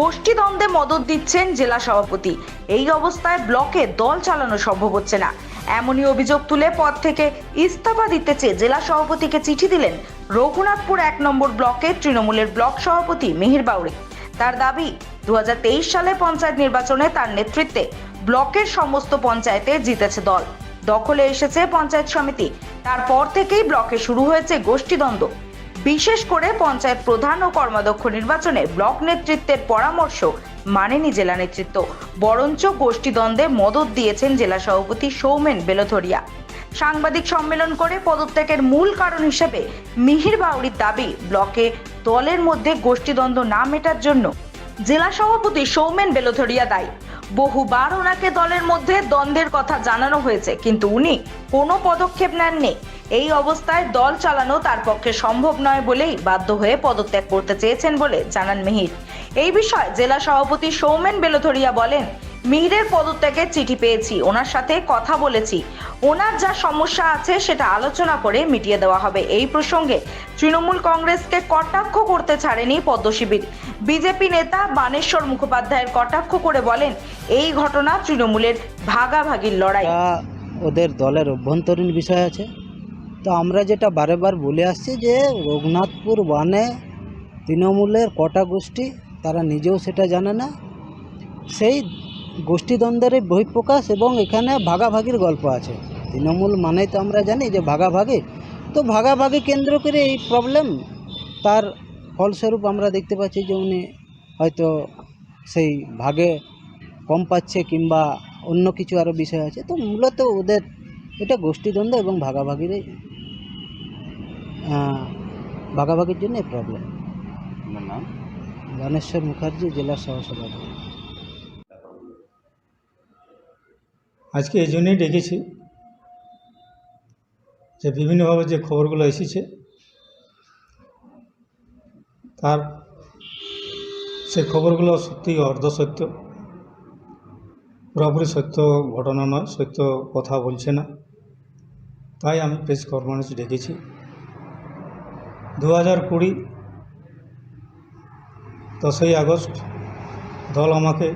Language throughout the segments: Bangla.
গোষ্ঠী দ্বন্দ্বে মদত দিচ্ছেন জেলা সভাপতি। এই অবস্থায় ব্লকে দল চালানো সম্ভব হচ্ছে না। এমনই অভিযোগ তুলে পদ থেকে ইস্তফা দিতে চেয়ে জেলা সভাপতিকে চিঠি দিলেন রঘুনাথপুর এক নম্বর ব্লকের তৃণমূলের ব্লক সভাপতি মিহির বাউরি তার দাবি দু হাজার তেইশ সালে পঞ্চায়েত নির্বাচনে তার নেতৃত্বে ব্লকের সমস্ত পঞ্চায়েতে জিতেছে দল। দখলে এসেছে পঞ্চায়েত সমিতি। তারপর থেকেই ব্লকে শুরু হয়েছে গোষ্ঠীদ্বন্দ্ব। বিশেষ করে পঞ্চায়েত প্রধান ও কর্মাধ্যক্ষ নির্বাচনে ব্লক নেতৃত্বের পরামর্শ মানেনি জেলা নেতৃত্ব। বরঞ্চ গোষ্ঠীদ্বন্দ্বে মদত দিয়েছেন জেলা সভাপতি সৌমেন বেলথরিয়া। সাংবাদিক সম্মেলন করে পদত্যাগের মূল কারণ হিসেবে মিহির বাউরির দাবি, ব্লকে দলের মধ্যে গোষ্ঠীদ্বন্দ্ব না মেটার জন্য জেলা সভাপতি সৌমেন বেলথরিয়া দায়ী। বহুবার ওনাকে দলের মধ্যে দ্বন্দ্বের কথা জানানো হয়েছে, কিন্তু উনি কোনো পদক্ষেপ নেননি। এই অবস্থায় দল চালানো তার পক্ষে সম্ভব নয় বলেই বাধ্য হয়ে পদত্যাগ করতে চেয়েছেন বলে জানান মিহির। এই বিষয়ে জেলা সভাপতি সৌমেন বেলথরিয়া বলেন, মিহিরের পদত্যাগের চিঠি পেয়েছি, ওনার সাথে কথা বলেছি। ওনার যা সমস্যা আছে সেটা আলোচনা করে মিটিয়ে দেওয়া হবে। এই প্রসঙ্গে তৃণমূল কংগ্রেসকে কটাক্ষ করতে ছাড়েনি পদ্মশিবির। বিজেপি নেতা বানেশ্বর মুখোপাধ্যায়ের কটাক্ষ করে বলেন, এই ঘটনা তৃণমূলের ভাগাভাগির লড়াই। ওদের দলের অভ্যন্তরীণ বিষয় আছে। তো আমরা যেটা বারে বার বলে আসছি যে রঘুনাথপুর ওয়ানে তৃণমূলের কটা গোষ্ঠী, তারা নিজেও সেটা জানে না। সেই গোষ্ঠীদ্বন্দ্বের বহিঃপ্রকাশ এবং এখানে ভাগাভাগির গল্প আছে। তৃণমূল মানেই তো আমরা জানি যে ভাগাভাগি। তো ভাগাভাগি কেন্দ্র করে এই প্রবলেম তার ফলস্বরূপ আমরা দেখতে পাচ্ছি যে উনি হয়তো সেই ভাগে কম পাচ্ছে কিংবা অন্য কিছু আরও বিষয় আছে। তো মূলত ওদের এটা গোষ্ঠীদ্বন্দ্ব এবং ভাগাভাগিরই ভাগাভাগির জন্য এই প্রবলেম নাম? বানেশ্বর মুখার্জি জেলা সহসভাপতি আজকে এই জন্যই ডেকেছি যে বিভিন্নভাবে যে খবরগুলো এসেছে তার সে খবরগুলো সত্যি অর্ধসত্য। পুরোপুরি সত্য ঘটনা নয় সত্য কথা বলছে না। তাই আমি প্রেস কনফারেন্স ডেকেছি। দু হাজার কুড়ি দশই আগস্ট দল আমাকে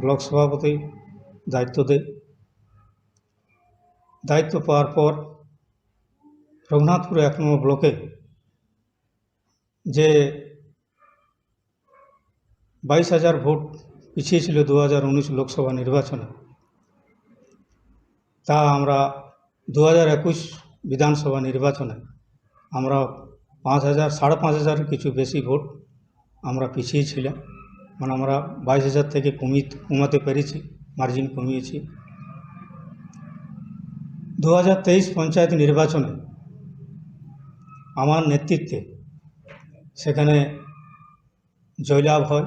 ব্লক সভাপতি দায়িত্ব দেয়। দায়িত্ব পাওয়ার পর রঘুনাথপুর এক নম্বর ব্লকে যে বাইশ হাজার ভোট পিছিয়ে ছিল দু হাজার উনিশ লোকসভা নির্বাচনে, তা আমরা দু হাজার একুশ বিধানসভা নির্বাচনে আমরা পাঁচ হাজার, সাড়ে পাঁচ হাজার কিছু বেশি ভোট আমরা পিছিয়ে ছিলাম মানে আমরা বাইশ হাজার থেকে কমিয়ে কমাতে পেরেছি মার্জিন কমিয়েছি। দু হাজার তেইশ পঞ্চায়েত নির্বাচনে আমার নেতৃত্বে সেখানে জয়লাভ হয়।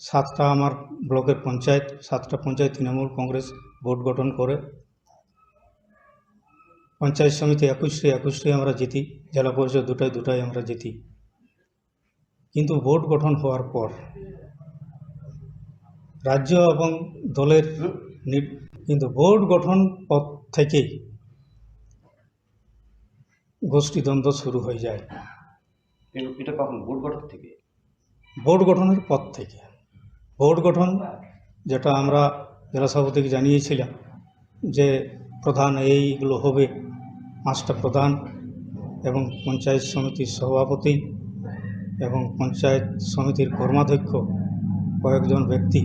সাতটা আমার ব্লকের পঞ্চায়েত, সাতটা পঞ্চায়েত তৃণমূল কংগ্রেস ভোট গঠন করে। পঞ্চায়েত সমিতি একুশটি একুশটি আমরা জিতি জেলা পরিষদ দুটাই দুটাই আমরা জিতি। কিন্তু ভোট গঠন হওয়ার পর রাজ্য এবং দলের কিন্তু ভোট গঠন পথ থেকেই গোষ্ঠীদ্বন্দ্ব শুরু হয়ে যায়। এটা কখন? ভোট গঠন থেকে? ভোট গঠনের পর থেকে। ভোট গঠন যেটা আমরা জেলা সভাপতিকে জানিয়েছিলাম যে প্রধান এইগুলো হবে পাঁচটা প্রধান এবং পঞ্চায়েত সমিতির সভাপতি এবং পঞ্চায়েত সমিতির কর্মাধ্যক্ষ কয়েকজন ব্যক্তি।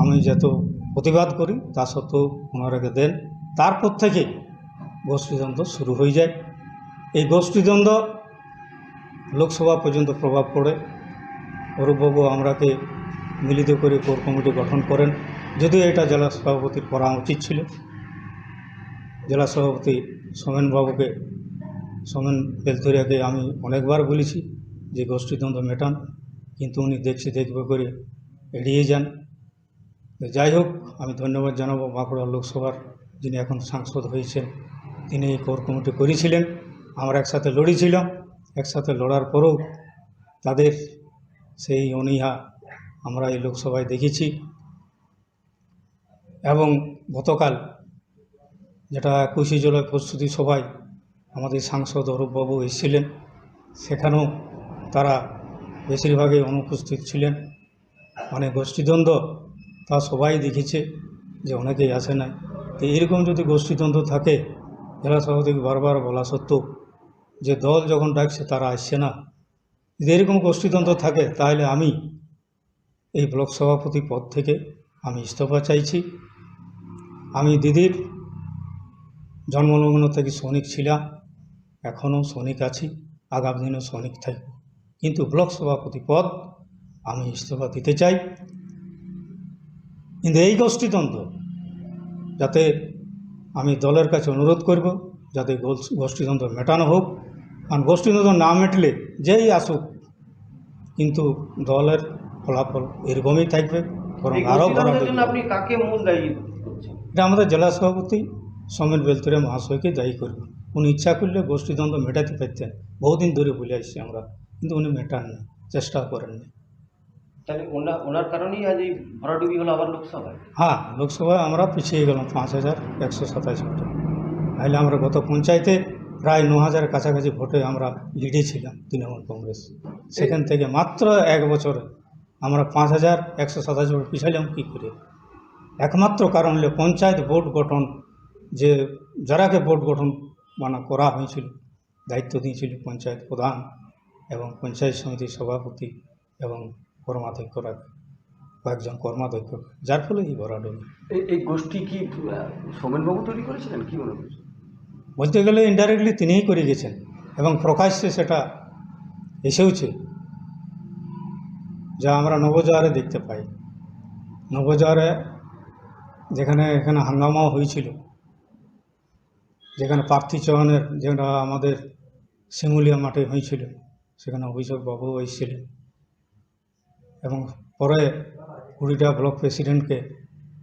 আমি যত প্রতিবাদ করি, তা সত্ত্বেও ওনারাকে দেন। তারপর থেকে গোষ্ঠীদ্বন্দ্ব শুরু হয়ে যায়। এই গোষ্ঠীদ্বন্দ্ব লোকসভা পর্যন্ত প্রভাব পড়ে। অরূপবাবু আমরাকে মিলিত করে কোর কমিটি গঠন করেন। যদিও এটা জেলা সভাপতির করা উচিত ছিল। জেলা সভাপতি সোমেনবাবুকে, সোমেন বেলথরিয়াকে আমি অনেকবার বলেছি যে গোষ্ঠীদ্বন্দ্ব মেটান, কিন্তু উনি দেখছি দেখবে করে এড়িয়ে যান। যাই হোক, আমি ধন্যবাদ জানাব বাঁকুড়া লোকসভার যিনি এখন সাংসদ হয়েছেন, তিনি এই কোর কমিটি করেছিলেন। আমরা একসাথে লড়েছিলাম, একসাথে লড়ার পরেও তাদের সেই অনীহা আমরা এই লোকসভায় দেখেছি। এবং গতকাল যেটা একুশে জুলাই প্রস্তুতি সভায় আমাদের সাংসদ অরূপবাবু এসেছিলেন। সেখানেও তারা বেশিরভাগই অনুপস্থিত ছিলেন। মানে গোষ্ঠীদ্বন্দ্ব তা সবাই দেখেছে যে অনেকেই আসে নাই। তো এরকম যদি গোষ্ঠীদ্বন্দ্ব থাকে জেলা সভাপতিকে বারবার বলা সত্ত্বেও যে দল যখন ডাকছে তারা আসছে না। যদি এরকম গোষ্ঠীদ্বন্দ্ব থাকে, তাহলে আমি এই ব্লক সভাপতি পদ থেকে আমি ইস্তফা চাইছি। আমি দিদির জন্মলগ্ন থেকে সৈনিক ছিলাম এখনও সৈনিক আছি আগামী দিনেও সৈনিক থাকব। কিন্তু ব্লক সভাপতি পদ আমি ইস্তফা দিতে চাই। কিন্তু এই গোষ্ঠীদ্বন্দ্ব যাতে আমি দলের কাছে অনুরোধ করব যাতে গোষ্ঠীদ্বন্দ্ব মেটানো হোক। কারণ গোষ্ঠীদ্বন্দ্ব না মেটলে যেই আসুক কিন্তু দলের ফলাফল এরকমই থাকবে। বরং আরও খারাপ এটা আমাদের জেলা সভাপতি সমীর বেলতুরে মহাশয়কে দায়ী করব। উনি ইচ্ছা করলে গোষ্ঠীদ্বন্দ্ব মেটাতে পারতেন। বহুদিন ধরে বলে আসছি আমরা কিন্তু উনি মেটাননি চেষ্টা করেননি তাহলে ওনার কারণেই আজ এই ভরাডুবি হলো আবার লোকসভায়? হ্যাঁ লোকসভায় আমরা পিছিয়ে গেলাম পাঁচ হাজার একশো সাতাশ ভোটে। নাহলে আমরা গত পঞ্চায়েতে প্রায় ন হাজার কাছাকাছি ভোটে আমরা লিডে ছিলাম তৃণমূল কংগ্রেস। সেখান থেকে মাত্র এক বছরে আমরা পাঁচ হাজার একশো সাতাশ ভোট পিছাইলাম কী করে? একমাত্র কারণ হলো পঞ্চায়েত ভোট গঠন যে যারাকে বোর্ড গঠন মানে করা হয়েছিল দায়িত্ব দিয়েছিল পঞ্চায়েত প্রধান এবং পঞ্চায়েত সমিতির সভাপতি এবং কর্মাধ্যক্ষরা কয়েকজন কর্মাধ্যক্ষ যার ফলে এই ভরাডুবি এই- এই গোষ্ঠী কি সোমেনবাবু তৈরি করেছিলেন? কি মনে করছেন বলতে গেলে ইনডাইরেক্টলি তিনিই করে গেছেন এবং প্রকাশ্যে সেটা এসেওছে যা আমরা নবজোয়ারে দেখতে পাই। নবজোয়ারে যেখানে এখানে হাঙ্গামাও হয়েছিল। যেখানে প্রার্থী চয়নের যেটা আমাদের শিমুলিয়া মাঠে হয়েছিল, সেখানে অভিষেক বাবু এসেছিলেন। এবং পরে কুড়িটা ব্লক প্রেসিডেন্টকে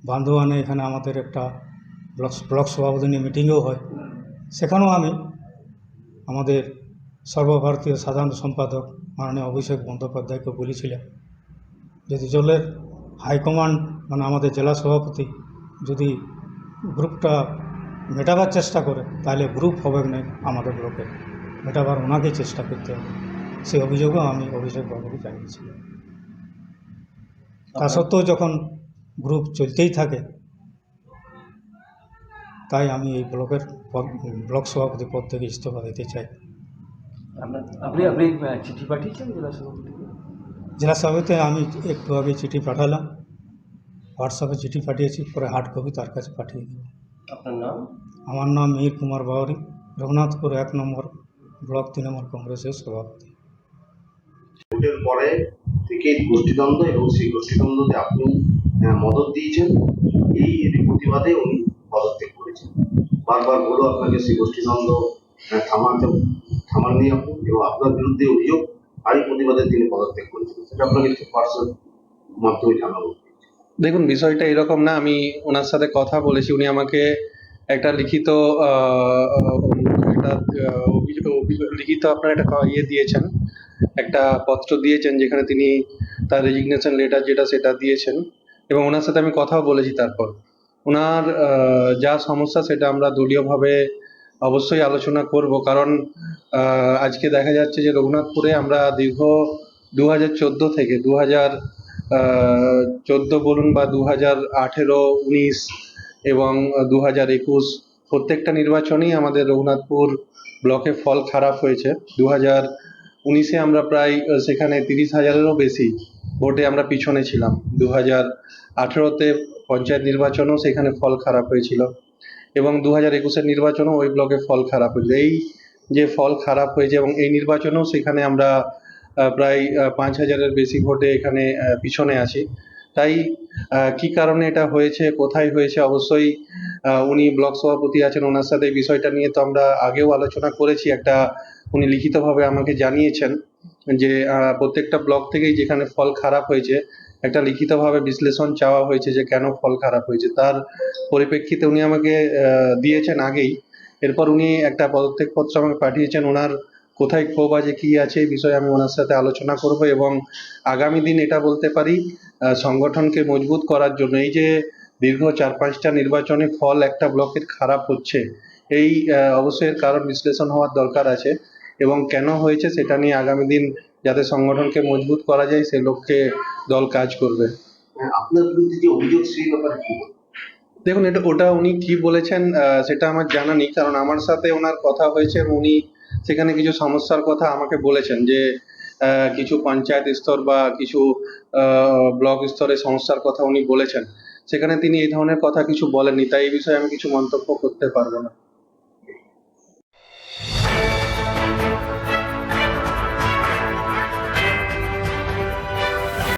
বান্ধবানে এখানে আমাদের একটা ব্লক ব্লক সভাপতি নিয়ে মিটিংও হয়। সেখানেও আমি আমাদের সর্বভারতীয় সাধারণ সম্পাদক মাননীয় অভিষেক বন্দ্যোপাধ্যায়কে বলেছিলাম, যদি দলের হাইকমান্ড মানে আমাদের জেলা সভাপতি যদি গ্রুপটা মেটাবার চেষ্টা করে তাহলে গ্রুপ হবে না আমাদের ব্লকে মেটাবার ওনাকেই চেষ্টা করতে হবে। সেই অভিযোগও আমি অভিষেক বাবুকে জানিয়েছিলাম। তা সত্ত্বেও যখন গ্রুপ চলতেই থাকে তাই আমি এই ব্লকের ব্লক সভাপতি পদ থেকে ইস্তফা দিতে চাই। আপনি আপনি চিঠি পাঠিয়েছেন জেলা সভাপতিকে? জেলা সভাপতি আমি একটু আগে চিঠি পাঠালাম। হোয়াটসঅ্যাপে চিঠি পাঠিয়েছি পরে হার্ড কপি তার কাছে পাঠিয়ে দেবো আপনার নাম? আমার নাম মিহির কুমার বাউরি রঘুনাথপুর এক নম্বর ব্লক তৃণমূল কংগ্রেসের সভাপতি। ভোটের পরে থেকে গোষ্ঠীদ্বন্দ্ব এবং সেই গোষ্ঠীদ্বন্দ্বতে আপনি মদত দিয়েছেন। এই প্রতিবাদে উনি পদত্যাগ করেছেন। বারবার বলো আপনাকে সেই গোষ্ঠীদ্বন্দ্ব থামাতে থামাননি আপনি এবং আপনার বিরুদ্ধে অভিযোগ আর এই প্রতিবাদে তিনি পদত্যাগ করেছেন। সেটা আপনাকে একটু পার্সোনাল মাধ্যমে জানাব। দেখুন, বিষয়টা এরকম না, আমি ওনার সাথে কথা বলেছি, উনি আমাকে একটা লিখিত একটা লিখিত আপনার একটা ইয়ে দিয়েছেন, একটা পত্র দিয়েছেন, যেখানে তিনি তার রেজিগনেশন লেটার যেটা সেটা দিয়েছেন, এবং ওনার সাথে আমি কথাও বলেছি তারপর। ওনার যা সমস্যা সেটা আমরা দলীয়ভাবে অবশ্যই আলোচনা করব, কারণ আজকে দেখা যাচ্ছে যে রঘুনাথপুরে আমরা দীর্ঘ দু হাজার চোদ্দ থেকে দু হাজার চোদ্দ বলুন বা দু হাজার আঠেরো, উনিশ এবং দু হাজার একুশ, প্রত্যেকটা নির্বাচনেই আমাদের রঘুনাথপুর ব্লকে ফল খারাপ হয়েছে। দু হাজার উনিশে আমরা প্রায় সেখানে তিরিশ হাজারেরও বেশি ভোটে আমরা পিছনে ছিলাম। দু হাজার আঠেরোতে পঞ্চায়েত নির্বাচনেও সেখানে ফল খারাপ হয়েছিল এবং দু হাজার একুশের নির্বাচনেও ওই ব্লকে ফল খারাপ হয়েছিল। এই যে ফল খারাপ হয়েছে এবং এই নির্বাচনেও সেখানে আমরা প্রায় পাঁচ হাজারের বেশি ভোটে এখানে পিছনে আছি। তাই কি কারণে এটা হয়েছে, কোথায় হয়েছে? অবশ্যই উনি ব্লক সভাপতি আছেন, ওনার সাথে বিষয়টা নিয়ে তো আমরা আগেও আলোচনা করেছি। একটা উনি লিখিতভাবে আমাকে জানিয়েছেন যে প্রত্যেকটা ব্লক থেকেই যেখানে ফল খারাপ হয়েছে, একটা লিখিতভাবে বিশ্লেষণ চাওয়া হয়েছে যে কেন ফল খারাপ হয়েছে। তার পরিপ্রেক্ষিতে উনি আমাকে দিয়েছেন আগেই। এরপর উনি একটা পদত্যাগপত্র আমাকে পাঠিয়েছেন ওনার কোথায় ক্ষোভ আছে কী আছে এই বিষয়ে আমি ওনার সাথে আলোচনা করব এবং আগামী দিন এটা বলতে পারি সংগঠনকে মজবুত করার জন্য। এই যে দীর্ঘ চার পাঁচটা নির্বাচনে ফল একটা ব্লকের খারাপ হচ্ছে এই অবশ্যই এর কারণ বিশ্লেষণ হওয়ার দরকার আছে এবং কেন হয়েছে সেটা নিয়ে আগামী দিন যাতে সংগঠনকে মজবুত করা যায় সে লক্ষ্যে দল কাজ করবে। হ্যাঁ, আপনার বিরুদ্ধে যে অভিযোগ সেই ব্যাপারে কি দেখুন এটা ওটা উনি কি বলেছেন সেটা আমার জানা নেই কারণ আমার সাথে ওনার কথা হয়েছে উনি সেখানে কিছু সমস্যার কথা আমাকে বলেছেন যে কিছু পঞ্চায়েত স্তর বা কিছু ব্লক স্তরে সমস্যার কথা উনি বলেছেন। সেখানে তিনি এই ধরনের কথা কিছু বলেননি, তাই এই বিষয়ে আমি কিছু মন্তব্য করতে পারব না।